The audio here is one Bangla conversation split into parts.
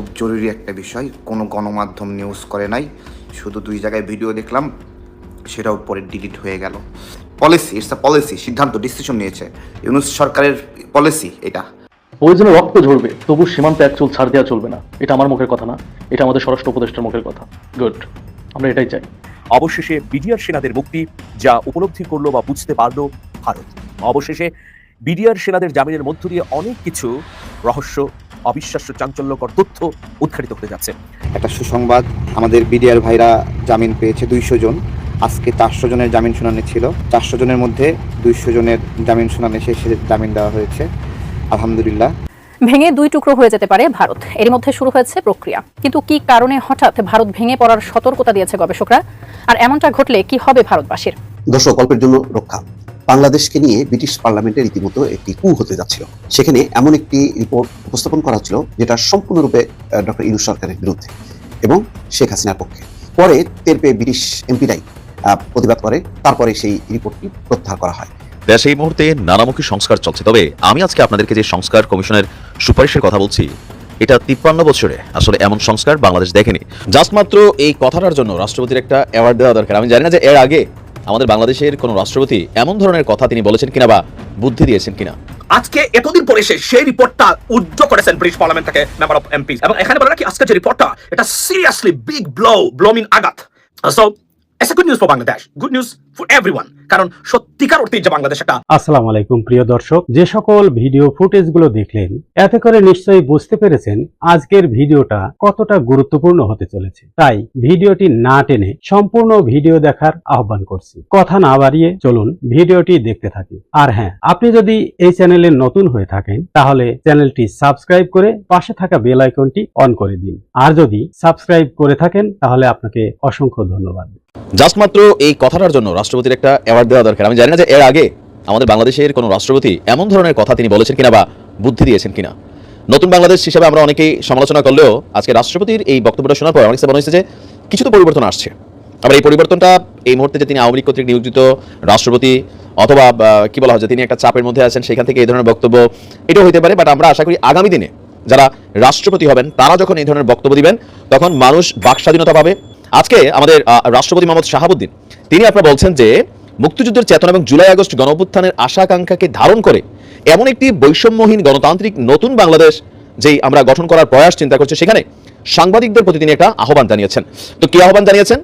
খুব জরুরি একটা বিষয়। কোনো গণমাধ্যম নিউজ করে নাই। শুধু দুই জায়গায় ভিডিও দেখলাম সেটাও পরে ডিলিট হয়ে গেল। পলিসি ইটস আ পলিসি সিদ্ধান্ত ডিসিশন নিয়েছে। ইউনুস সরকারের পলিসি এটা। প্রয়োজনে রক্ত ঝরবে তবু সীমান্ত এক চুল ছাড় দেওয়া চলবে না। এটা আমার মুখের কথা না এটা আমাদের স্বরাষ্ট্র উপদেষ্টার মুখের কথা। গুড আমরা এটাই চাই। অবশেষে বিডিআর সেনাদের মুক্তি যা উপলব্ধি করল বা বুঝতে পারল ভারত। অবশেষে বিডিআর সেনাদের জামিনের মধ্য দিয়ে অনেক কিছু রহস্য অবিশ্বাস্য চাঞ্চল্যকর তথ্য উদ্ঘাটিত হতে যাচ্ছে। একটা সুসংবাদ আমাদের বিডিআর ভাইরা জামিন পেয়েছে দুইশো জন। আজকে চারশো জনের জামিন শুনানি ছিল। চারশো জনের মধ্যে দুইশো জনের জামিন শুনানি শেষে জামিন দেওয়া হয়েছে। আলহামদুলিল্লাহ। ভেঙে দুই টুকরো হয়ে যেতে পারে ভারত। এর মধ্যে শুরু হয়েছে প্রক্রিয়া। কিন্তু কি কারণে হঠাৎ ভারত ভেঙে পড়ার সতর্কতা দিয়েছে গবেষকরা? আর এমনটা ঘটলে কি হবে ভারতবাসীর? দর্শক অল্পের জন্য রক্ষা। বাংলাদেশকে নিয়ে ব্রিটিশ পার্লামেন্টে রীতিমতো একটি কু হতে যাচ্ছিল। সেখানে এমন একটি রিপোর্ট উপস্থাপন করা হচ্ছিল যেটা সম্পূর্ণরূপে ডক্টর ইনু সরকারের বিরুদ্ধে এবং শেখ হাসিনার পক্ষে। পরে টের পেয়ে ব্রিটিশ এমপিরাই প্রতিবাদ করে, তারপরে সেই রিপোর্টটি প্রত্যাহার করা হয়। দেশে এই মুহূর্তে নানামুখী সংস্কার চলছে। তবে আমি আজকে আপনাদেরকে যে সংস্কার কমিশনের সুপারিশের কথা বলছি, এটা তিপ্পান্ন বছরে আসলে এমন সংস্কার বাংলাদেশ দেখেনি। জাস্ট মাত্র এই কথাটার জন্য রাষ্ট্রপতির একটা অ্যাওয়ার্ড দেওয়া দরকার। আমি জানি না যে এর আগে আমাদের বাংলাদেশের কোনো রাষ্ট্রপতি এমন ধরনের কথা তিনি বলেছেন কিনা বা বুদ্ধি দিয়েছেন কিনা? আজকে এতদিন পরে এসে সেই রিপোর্টটা উজ্জ্ব করেছেন ব্রিটিশ পার্লামেন্ট থেকে মেম্বার অফ এমপি এবং এখানে বলে রাখি, আজকে যে রিপোর্টটা, এটা সিরিয়াসলি বিগ ব্লো ব্লোমিন আঘাত। So as good news for Bangladesh good news for everyone কারণ সত্যিকার অর্থে যে বাংলাদেশ একটা আসসালামু আলাইকুম প্রিয় দর্শক। যে সকল ভিডিও ফুটেজগুলো দেখলেন এতে করে নিশ্চয়ই বুঝতে পেরেছেন আজকের ভিডিওটা কতটা গুরুত্বপূর্ণ হতে চলেছে। তাই ভিডিওটি না টেনে সম্পূর্ণ ভিডিও দেখার আহ্বান করছি। কথা না বাড়িয়ে চলুন ভিডিওটি দেখতে থাকি। আর হ্যাঁ আপনি যদি এই চ্যানেলে নতুন হয়ে থাকেন তাহলে চ্যানেলটি সাবস্ক্রাইব করে পাশে থাকা বেল আইকনটি অন করে দিন। আর যদি সাবস্ক্রাইব করে থাকেন তাহলে আপনাকে অসংখ্য ধন্যবাদ। জাস্ট মাত্র এই কথাটার জন্য রাষ্ট্রপতির একটা অ্যাওয়ার্ড দেওয়া দরকার। আমি জানি না যে এর আগে আমাদের বাংলাদেশের কোনো রাষ্ট্রপতি এমন ধরনের কথা তিনি বলেছেন কিনা বা বুদ্ধি দিয়েছেন কিনা। নতুন বাংলাদেশ হিসেবে আমরা অনেকেই সমালোচনা করলেও আজকে রাষ্ট্রপতির এই বক্তব্যটা শোনার পর কাছে মনে হয়েছে যে কিছু তো পরিবর্তন আসছে। আবার এই পরিবর্তনটা এই মুহূর্তে যে তিনি আওয়ামী লীগ কর্তৃক নিয়োজিত রাষ্ট্রপতি অথবা কি বলা হয় যে তিনি একটা চাপের মধ্যে আছেন, সেখান থেকে এই ধরনের বক্তব্য, এটাও হতে পারে বাট আমরা আশা করি আগামী দিনে যারা রাষ্ট্রপতি হবেন, তারা যখন এই ধরনের বক্তব্য দিবেন, তখন মানুষ বাক স্বাধীনতা পাবে। আজকে আমাদের রাষ্ট্রপতি মোহাম্মদ শাহাবুদ্দিন, তিনি আপনারা বলছেন যে, মুক্তিযুদ্ধের চেতনা এবং জুলাই আগস্ট গণপুত্থানের আশা আকাঙ্ক্ষাকে ধারণ করে এমন একটি বৈষম্যহীন গণতান্ত্রিক নতুন বাংলাদেশ, যেই আমরা গঠন করার প্রয়াস চিন্তা করছি, সেখানে সাংবাদিকদের প্রতি তিনি একটা আহ্বান জানিয়েছেন। তো কি আহ্বান জানিয়েছেন?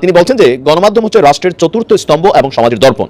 তিনি বলছেন যে, গণমাধ্যম হচ্ছে রাষ্ট্রের চতুর্থ স্তম্ভ এবং সমাজের দর্পণ।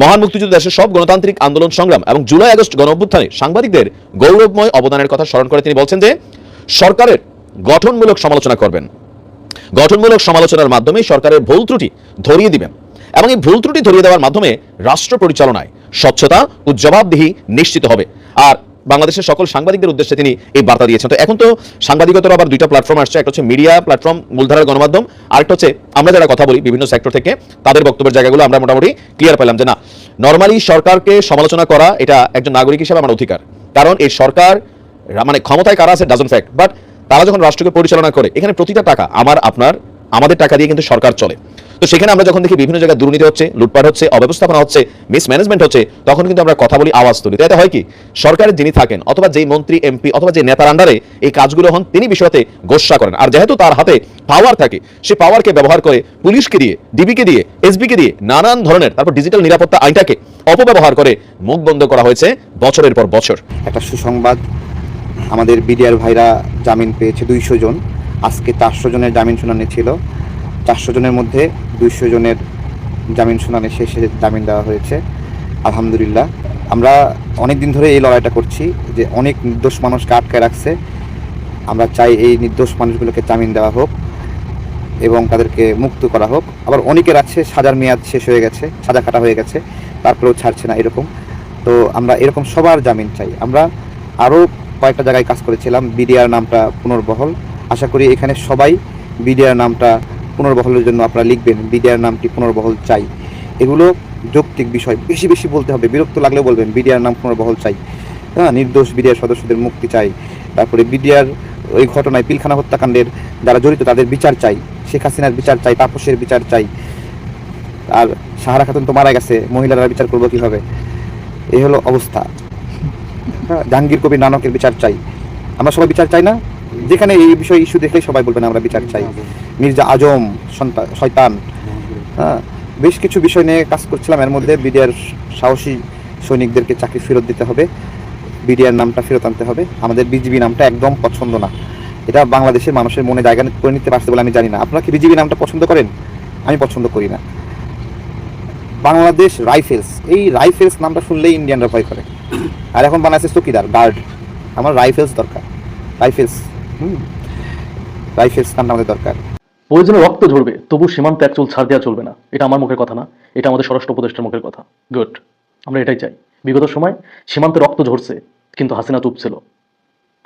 মহান মুক্তিযুদ্ধ দেশের সব গণতান্ত্রিক আন্দোলন সংগ্রাম এবং জুলাই আগস্ট গণ অভ্যুত্থানে সাংবাদিকদের গৌরবময় অবদানের কথা স্মরণ করে তিনি বলছেন যে, সরকারের গঠনমূলক সমালোচনা করবেন। গঠনমূলক সমালোচনার মাধ্যমে সরকারের ভুল ত্রুটি ধরিয়ে দিবেন এবং এই ভুল ত্রুটি ধরিয়ে দেওয়ার মাধ্যমে রাষ্ট্র পরিচালনায় স্বচ্ছতা ও জবাবদিহি নিশ্চিত হবে। আর বাংলাদেশের সকল সাংবাদিকদের উদ্দেশ্যে তিনি এই বার্তা দিয়েছেন। তো এখন তো সাংবাদিকতার আবার দুইটা প্ল্যাটফর্ম আসছে, একটা হচ্ছে মিডিয়া প্ল্যাটফর্ম মূলধারার গণমাধ্যম আরেকটা হচ্ছে আমরা যারা কথা বলি বিভিন্ন সেক্টর থেকে, তাদের বক্তব্যের জায়গাগুলো আমরা মোটামুটি ক্লিয়ার পেলাম যে না নর্মালি সরকারকে সমালোচনা করা এটা একজন নাগরিক হিসেবে আমার অধিকার। কারণ এই সরকার মানে ক্ষমতায় কারা আছে ডাজন ফ্যাক্ট বাট তারা যখন রাষ্ট্রকে পরিচালনা করে, এখানে প্রতিটা টাকা আমার, আপনার, আমাদের টাকা দিয়ে কিন্তু সরকার চলে। তো সেখানে আমরা যখন দেখি বিভিন্ন জায়গায় দুর্নীতি হচ্ছে, লুটপাট হচ্ছে, অব্যবস্থাপনা হচ্ছে মিসম্যানেজমেন্ট হচ্ছে, তখন কিন্তু আমরা কথা বলি, আওয়াজ তুলি। তো এতে হয় কি? সরকারের যিনি থাকেন, অথবা যেই মন্ত্রী, এমপি, অথবা যে নেতার আন্ডারে এই কাজগুলো হন, তিনি বিষয়তে গোসা করেন। আর যেহেতু তার হাতে পাওয়ার থাকে, সে পাওয়ারকে ব্যবহার করে পুলিশকে দিয়ে ডিবিকে দিয়ে এসবিকে দিয়ে নানান ধরনের, তারপর ডিজিটাল নিরাপত্তা আইনটাকে অপব্যবহার করে মুখ বন্ধ করা হয়েছে বছরের পর বছর। একটা সুসংবাদ, আমাদের বিডিআর ভাইরা জামিন পেয়েছে দুইশো জন। আজকে চারশো জনের জামিন শুনানি ছিল। চারশো জনের মধ্যে দুইশো জনের জামিন শুনানি শেষে জামিন দেওয়া হয়েছে। আলহামদুলিল্লাহ। আমরা অনেক দিন ধরে এই লড়াইটা করছি যে অনেক নির্দোষ মানুষকে আটকায় রাখছে। আমরা চাই এই নির্দোষ মানুষগুলোকে জামিন দেওয়া হোক এবং তাদেরকে মুক্ত করা হোক। আবার অনেকের আছে, সাজার মেয়াদ শেষ হয়ে গেছে, সাজা কাটা হয়ে গেছে, তারপরেও ছাড়ছে না এরকম। তো আমরা এরকম সবার জামিন চাই। আমরা আরও কয়েকটা জায়গায় কাজ করেছিলাম, বিডিআর নামটা পুনর্বহল। আশা করি এখানে সবাই বিডিআর নামটা পুনর্বহলের জন্য আপনারা লিখবেন বিডিআর নামটি পুনর্বহল চাই। এগুলো যৌক্তিক বিষয় বেশি বেশি বলতে হবে বিরক্ত লাগলেও বলবেন বিডিআর নাম পুনর্বহল চাই। হ্যাঁ নির্দোষ বিডিআর সদস্যদের মুক্তি চাই। তারপরে বিডিআর ওই ঘটনায় পিলখানা হত্যাকাণ্ডের যারা জড়িত তাদের বিচার চাই শেখ হাসিনার বিচার চাই তাপসের বিচার চাই। আর সাহারা খাতুন তো মারা গেছে মহিলারা বিচার করব কীভাবে? এই হলো অবস্থা। হ্যাঁ, জাহাঙ্গীর কবির নানকের বিচার চাই। আমরা সবাই বিচার চাই না? যেখানে এই বিষয়ে ইস্যু দেখলে সবাই বলবেন আমরা বিচার চাই। মির্জা আজম শয়তান হ্যাঁ? বেশ কিছু বিষয় নিয়ে কাজ করছিলাম। এর মধ্যে বিডিআর সাহসী সৈনিকদেরকে চাকরি ফেরত দিতে হবে। বিডিআর নামটা ফেরত আনতে হবে। আমাদের বিজিবি নামটা একদম পছন্দ না। এটা বাংলাদেশের মানুষের মনে জায়গা করে নিতে পারছে বলে আমি জানি না। আপনারা কি বিজিবি নামটা পছন্দ করেন? আমি পছন্দ করি না। বাংলাদেশ রাইফেলস। এই রাইফেলস নামটা শুনলেই ইন্ডিয়ানরা ভয় করে। আর এখন বানাচ্ছে চকিদার, গার্ড। আমার রাইফেলস দরকার। রাইফেলস, হুম? রাইফেলস নামটা আমাদের দরকার। প্রয়োজনে রক্ত ঝরবে, তবু সীমান্তে এক চুল ছাড় দেওয়া চলবে না। এটা আমার মুখের কথা না, এটা আমাদের স্বরাষ্ট্র উপদেষ্টার মুখের কথা। গুড আমরা এটাই চাই। বিগত সময় সীমান্তে রক্ত ঝরছে, কিন্তু হাসিনা চুপ ছিল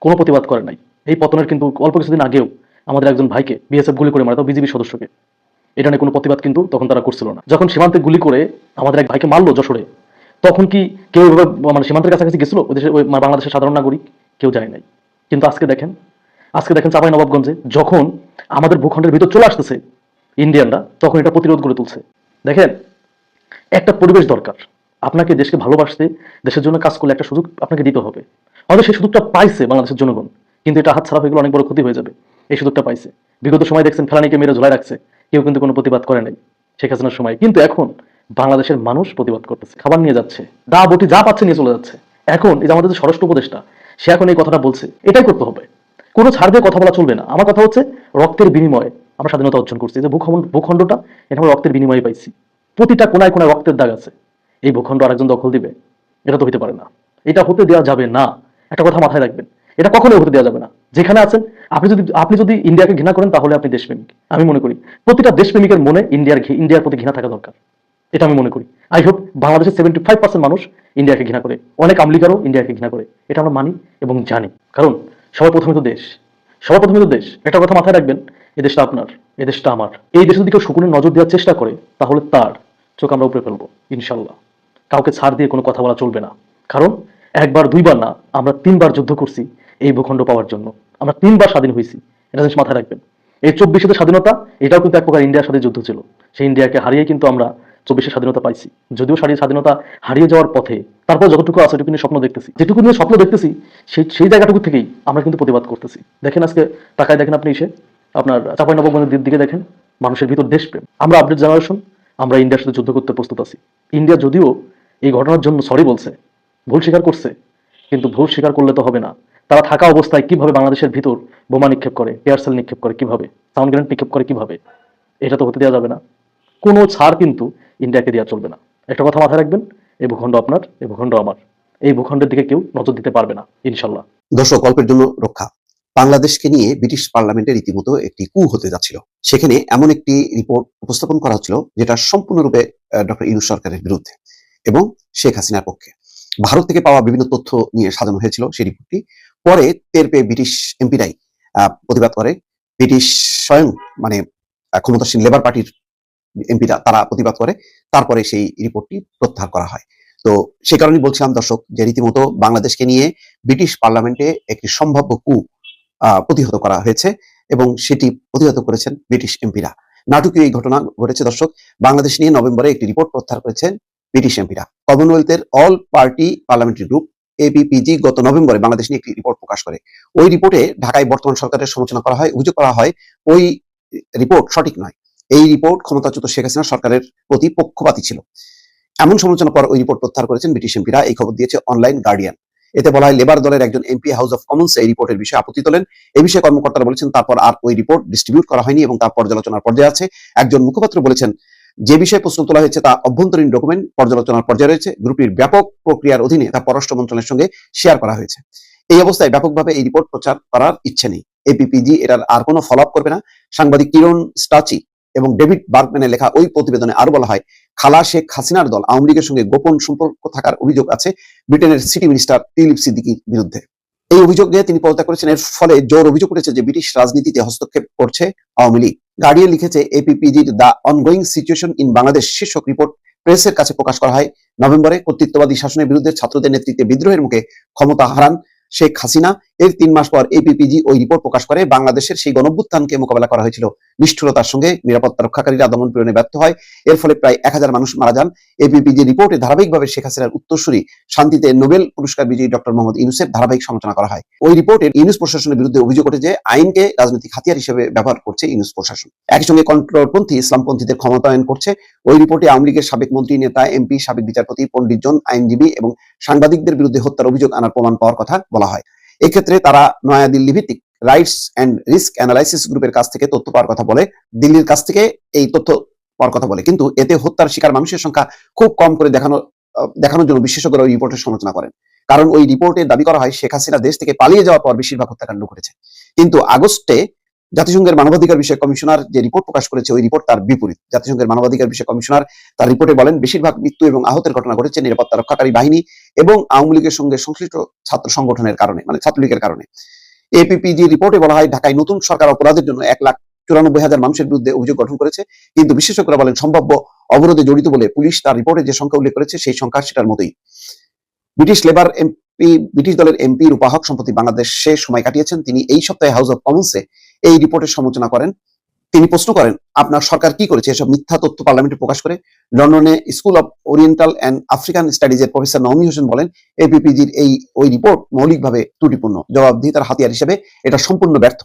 কোনো প্রতিবাদ করে নাই। এই পতনের কিন্তু অল্প কিছুদিন আগেও আমাদের একজন ভাইকে বিএসএফ গুলি করে মারে তো বিজেপি সদস্যকে। এটা নিয়ে কোনো প্রতিবাদ কিন্তু তখন তারা করছিল না। যখন সীমান্তে গুলি করে আমাদের এক ভাইকে মারলো যশোরে, তখন কি কেউ মানে সীমান্তের কাছাকাছি গেছিল? ওই দেশে ওই বাংলাদেশের সাধারণ নাগরিক? কেউ যায় নাই। কিন্তু আজকে দেখেন আজকে দেখেন চাপাই নবাবগঞ্জে যখন আমাদের ভূখণ্ডের ভিতর চলে আসতেছে ইন্ডিয়ানরা, তখন এটা প্রতিরোধ করে তুলছে। দেখেন, একটা পরিবেশ দরকার। আপনাকে দেশকে ভালোবাসতে, দেশের জন্য কাজ করলে একটা সুযোগ আপনাকে দিতে হবে। হয়তো সেই সুযোগটা পাইছে বাংলাদেশের জনগণ, কিন্তু এটা হাত ছাড়া হয়ে গেলে অনেক বড় ক্ষতি হয়ে যাবে। এই সুযোগটা পাইছে। বিগত সময় দেখছেন ফেলানিকে মেরে ঝোলাই রাখছে। কেউ কিন্তু কোনো প্রতিবাদ করে নাই শেখ হাসিনার সময়। কিন্তু এখন বাংলাদেশের মানুষ প্রতিবাদ করতেছে, খাবার নিয়ে যাচ্ছে দা বটি যা পাচ্ছে নিয়ে চলে যাচ্ছে। এখন এই যে আমাদের যে স্বরাষ্ট্র উপদেষ্টা, সে এখন এই কথাটা বলছে, এটাই করতে হবে। কোনো ছাড় দিয়ে কথা বলা চলবে না। আমার কথা হচ্ছে রক্তের বিনিময়ে আমরা স্বাধীনতা অর্জন করছি। যে ভূখণ্ড, ভূখণ্ডটা, এটা আমরা রক্তের বিনিময়ে পাইছি। প্রতিটা কোনায় কোনায় রক্তের দাগ আছে। এই ভূখণ্ড আরেকজন দখল দিবে। এটা তো হতে পারে না। এটা হতে দেওয়া যাবে না। একটা কথা মাথায় রাখবেন। এটা কখনোই হতে দেওয়া যাবে না। যেখানে আছেন, আপনি যদি আপনি যদি ইন্ডিয়াকে ঘৃণা করেন, তাহলে আপনি দেশপ্রেমিক। আমি মনে করি, প্রতিটা দেশপ্রেমিকের মনে ইন্ডিয়ার ইন্ডিয়ার প্রতি ঘৃণা থাকা দরকার। এটা আমি মনে করি। আই হোপ বাংলাদেশের সেভেন্টি ফাইভ পার্সেন্ট মানুষ ইন্ডিয়াকে ঘৃণা করে। অনেক আমলিকারও ইন্ডিয়াকে ঘৃণা করে। এটা আমরা মানি এবং জানি। কারণ সবার প্রথমে তো দেশ। সবার প্রথমে তো দেশ। একটা কথা মাথায় রাখবেন এই দেশটা আপনার এই দেশটা আমার। এই দেশে যদি কেউ শকুনের নজর দেওয়ার চেষ্টা করে, তাহলে তার চোখ আমরা উপরে ফেলব, ইনশাল্লাহ। কাউকে ছাড় দিয়ে কোনো কথা বলা চলবে না। কারণ একবার, দুইবার না, আমরা তিনবার যুদ্ধ করছি এই ভূখণ্ড পাওয়ার জন্য। আমরা তিনবার স্বাধীন হয়েছি, এটা জিনিস মাথায় রাখবেন। এই চব্বিশে স্বাধীনতা, এটাও কিন্তু এক প্রকার ইন্ডিয়ার সাথে যুদ্ধ ছিল। সেই ইন্ডিয়াকে হারিয়ে কিন্তু আমরা চব্বিশে স্বাধীনতা পাইছি। যদিও সারিয়ে স্বাধীনতা হারিয়ে যাওয়ার পথে তারপর যতটুকু আছে সেটুকু নিয়ে স্বপ্ন দেখতেছি। যেটুকু নিয়ে স্বপ্ন দেখতেছি, সেই সেই জায়গাটুকু থেকেই আমরা কিন্তু প্রতিবাদ করতেছি। দেখেন আজকে, তাকায় দেখেন আপনি এসে, আপনার চাপাই নবগঞ্জের দিকে দেখেন, মানুষের ভিতর দেশপ্রেম। আমরা আপডেট জেনারেশন আমরা ইন্ডিয়ার সাথে যুদ্ধ করতে প্রস্তুত আছি। ইন্ডিয়া যদিও এই ঘটনার জন্য সরি বলছে, ভুল স্বীকার করছে, কিন্তু ভুল স্বীকার করলে তো হবে না। তারা থাকা অবস্থায় কীভাবে বাংলাদেশের ভিতর বোমা নিক্ষেপ করে এয়ারসেল নিক্ষেপ করে কীভাবে সাউন্ড গ্রেনেড নিক্ষেপ করে কীভাবে, এটা তো হতে দেওয়া যাবে না। কোনো ছাড় কিন্তু ইন্ডিয়াকে দেওয়া চলবে না। একটা কথা মাথায় রাখবেন এই ভূখণ্ড আপনার, এই ভূখণ্ড আমার। এই ভূখণ্ডের দিকে কেউ নজর দিতে পারবে না, ইনশাল্লাহ। দর্শক অল্পের জন্য রক্ষা। বাংলাদেশকে নিয়ে ব্রিটিশ পার্লামেন্টে রীতিমতো একটি কু হতে যাচ্ছিল। সেখানে এমন একটি রিপোর্ট উপস্থাপন করা হচ্ছিল, যেটা সম্পূর্ণরূপে ডক্টর ইউনুস সরকারের বিরুদ্ধে এবং শেখ হাসিনার পক্ষে। ভারত থেকে পাওয়া বিভিন্ন তথ্য নিয়ে সাজানো হয়েছিল সেই রিপোর্টটি। পরে টের পেয়ে ব্রিটিশ এমপিরাই প্রতিবাদ করে। ব্রিটিশ স্বয়ং মানে ক্ষমতাসীন লেবার পার্টির এমপিরা তারা প্রতিবাদ করে, তারপরে সেই রিপোর্টটি প্রত্যাহার করা হয়। তো সে কারণে বলছিলাম, দর্শক, যে রীতিমতো বাংলাদেশকে নিয়ে ব্রিটিশ পার্লামেন্টে একটি সম্ভাব্য কু প্রতিহত করা হয়েছে এবং সেটি প্রতিহত করেছেন ব্রিটিশ এমপিরা নাটকীয় এই ঘটনা ঘটেছে, দর্শক, বাংলাদেশ নিয়ে নভেম্বরে একটি রিপোর্ট প্রত্যাহার করেছেন ব্রিটিশ এমপিরা কমনওয়েলথের all party parliamentary group APPG গত নভেম্বরে বাংলাদেশ নিয়ে একটি রিপোর্ট প্রকাশ করে। ওই রিপোর্টে ঢাকায় বর্তমান সরকারের সমালোচনা করা হয়, অভিযোগ করা হয়, ওই রিপোর্ট সঠিক নয়। এই রিপোর্ট ক্ষমতাচ্যুত শেখ হাসিনা সরকারের প্রতি পক্ষপাতী ছিল। এমন সমালোচনা পর ওই রিপোর্ট প্রত্যাহার করেছেন ব্রিটিশ এমপিরা এই খবর দিয়েছে অনলাইন গার্ডিয়ান এতে বলা হয় লেবার দলের একজন এমপি হাউস অফ কমন্স এই রিপোর্টের বিষয়ে আপত্তি তোলেন। এই বিষয়ে কর্মকর্তারা বলেছেন, তারপর আর ওই রিপোর্ট ডিস্ট্রিবিউট করা হয়নি এবং তার পর্যালোচনার পর্যায়ে আছে। একজন মুখপাত্র বলেছেন, যে বিষয়ে প্রশ্ন তোলা হয়েছে তা অভ্যন্তরীণ ডকুমেন্ট পর্যালোচনার পর্যায়ে রয়েছে। গ্রুপটির ব্যাপক প্রক্রিয়ার অধীনে তা পররাষ্ট্র মন্ত্রণালয়ের সঙ্গে শেয়ার করা হয়েছে। এই অবস্থায় ব্যাপকভাবে এই রিপোর্ট প্রচার করার ইচ্ছে নেই। এপিপিজি এটার আর কোনো ফলো করবে না। সাংবাদিক কিরণ স্টাচি এবং ডেভিড বার্গম্যানের লেখা ওই প্রতিবেদনে আরও বলা হয়, খালা শেখ হাসিনার দল আওয়ামী লীগের সঙ্গে গোপন সম্পর্ক থাকার অভিযোগ আছে ব্রিটেনের সিটি মিনিস্টার টিলিপ সিদ্দিকির বিরুদ্ধে। এই অভিযোগ নিয়ে তিনি পদত্যাগ করেছেন। এর ফলে জোর অভিযোগ উঠেছে যে ব্রিটিশ রাজনীতিতে হস্তক্ষেপ করছে আওয়ামী লীগ। গার্ডিয়ান লিখেছে, এপিপিজির the ongoing situation in Bangladesh শীর্ষক রিপোর্ট প্রেসের কাছে প্রকাশ করা হয়। নভেম্বরে কর্তৃত্ববাদী শাসনের বিরুদ্ধে ছাত্রদের নেতৃত্বে বিদ্রোহের মুখে ক্ষমতা হারান শেখ হাসিনা। এর তিন মাস পর এপিপিজি ওই রিপোর্ট প্রকাশ করে। বাংলাদেশের সেই গণভ্যুত্থানকে মোকাবেলা করা হয়েছিল। নিষ্ঠুরতার সঙ্গে নিরাপত্তা রক্ষাকারীরা দমন পীড়নে ব্যর্থ হয়। এর ফলে প্রায় এক হাজার মানুষ মারা যান। এপিপিজি রিপোর্টে ধারাবাহিকভাবে শেখ হাসিনার উত্তরসূরি শান্তিতে নোবেল পুরস্কার বিজয়ী ডক্টর মোহাম্মদ ইউনুসের ধারাবাহিক সমালোচনা করা হয়। ওই রিপোর্টে ইউনুস প্রশাসনের বিরুদ্ধে অভিযোগ ওঠে যে, আইনকে রাজনৈতিক হাতিয়ার হিসেবে ব্যবহার করছে ইউনুস প্রশাসন। একই সঙ্গে কন্ট্রোলপন্থী, ইসলামপন্থীদের ক্ষমতায়ন করছে। ওই রিপোর্টে আওয়ামী লীগের সাবেক মন্ত্রী, নেতা, এমপি, সাবেক বিচারপতি পণ্ডিত জন আইনজীবী এবং সাংবাদিকদের বিরুদ্ধে হত্যার অভিযোগ আনার প্রমাণ পাওয়ার কথা বলা হয়। এক্ষেত্রে তারা নয়াদিল্লি ভিত্তিক রাইটস অ্যান্ড রিস্ক অ্যানালাইসিস গ্রুপের কাছ থেকে তথ্য পাওয়ার কথা বলে, দিল্লির কাছ থেকে এই তথ্য পাওয়ার কথা বলে। কিন্তু এতে হত্যার শিকার মানুষের সংখ্যা খুব কম করে দেখানো, দেখানোর জন্য বিশেষজ্ঞরা ওই রিপোর্টের সমালোচনা করেন। কারণ ওই রিপোর্টে দাবি করা হয় শেখ হাসিনা দেশ থেকে পালিয়ে যাওয়ার পর বেশিরভাগ হত্যাকাণ্ড ঘটেছে। কিন্তু আগস্টে জাতিসংঘের মানবাধিকার বিষয়ক কমিশনার যে রিপোর্ট প্রকাশ করেছে, ওই রিপোর্ট তার বিপরীত। জাতিসংঘের মানবাধিকার বিষয়ক কমিশনার তার রিপোর্টে বলেন, বেশিরভাগ মৃত্যু এবং আহতের ঘটনা ঘটেছে নিরাপত্তা রক্ষাকারী বাহিনী এবং আওয়ামী লীগের সঙ্গে সংশ্লিষ্ট ছাত্র সংগঠনের কারণে মানে ছাত্রলীগের কারণে। এপিপিজি রিপোর্টে বলা হয়, ঢাকায় নতুন সরকার অপরাধের জন্য এক লাখ চুরানব্বই হাজার মানুষের বিরুদ্ধে অভিযোগ গঠন করেছে, কিন্তু বিশেষজ্ঞরা বলেন, সম্ভাব্য অবরোধে জড়িত বলে পুলিশ তার রিপোর্টে যে সংখ্যা উল্লেখ করেছে, সেই সংখ্যা সেটার মতোই। ব্রিটিশ লেবার এমপি, ব্রিটিশ দলের এমপি রূপাহক সম্প্রতি বাংলাদেশে সময় কাটিয়েছেন। তিনি এই সপ্তাহে হাউস অব কমন্সে এই রিপোর্টের সমালোচনা করেন। তিনি প্রশ্ন করেন, আপনার সরকার কি করেছে? এসব মিথ্যা তথ্য পার্লামেন্টে প্রকাশ করে লন্ডনে school of Oriental and African স্টাডিজের professor Naomi Hossain বলেন এপিপিজির এই, ওই রিপোর্ট মৌলিকভাবে ত্রুটিপূর্ণ। জবাবদিহিতার হাতিয়ার হিসেবে এটা সম্পূর্ণ ব্যর্থ।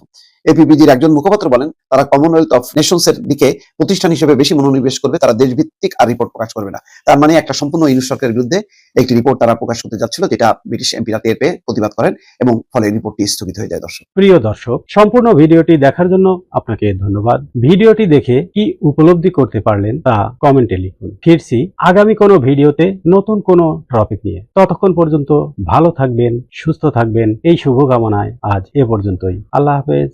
এপিপিজির একজন মুখপাত্র বলেন, তারা কমনওয়েলথ অফ নেশনস এর দিকে প্রতিষ্ঠান হিসেবে বেশি মনোনিবেশ করবে, তারা দেশভিত্তিক আর রিপোর্ট প্রকাশ করবে না। তার মানে একটা সম্পূর্ণ ইউনুস সরকারের বিরুদ্ধে একটি রিপোর্ট তারা প্রকাশ করতে যাচ্ছিল, যেটা ব্রিটিশ এমপিরা টের পেয়ে প্রতিবাদ করেন এবং ফলে রিপোর্টটি স্থগিত হয়ে যায় দর্শক। প্রিয় দর্শক, সম্পূর্ণ ভিডিওটি দেখার জন্য আপনাকে ধন্যবাদ। ভিডিওটি দেখে কি উপলব্ধি করতে পারলেন তা কমেন্টে লিখুন। ফিরছি আগামী কোনো ভিডিওতে নতুন কোনো টপিক নিয়ে। ততক্ষণ পর্যন্ত ভালো থাকবেন, সুস্থ থাকবেন, এই শুভকামনায় আজ এ পর্যন্তই। আল্লাহ হাফেজ।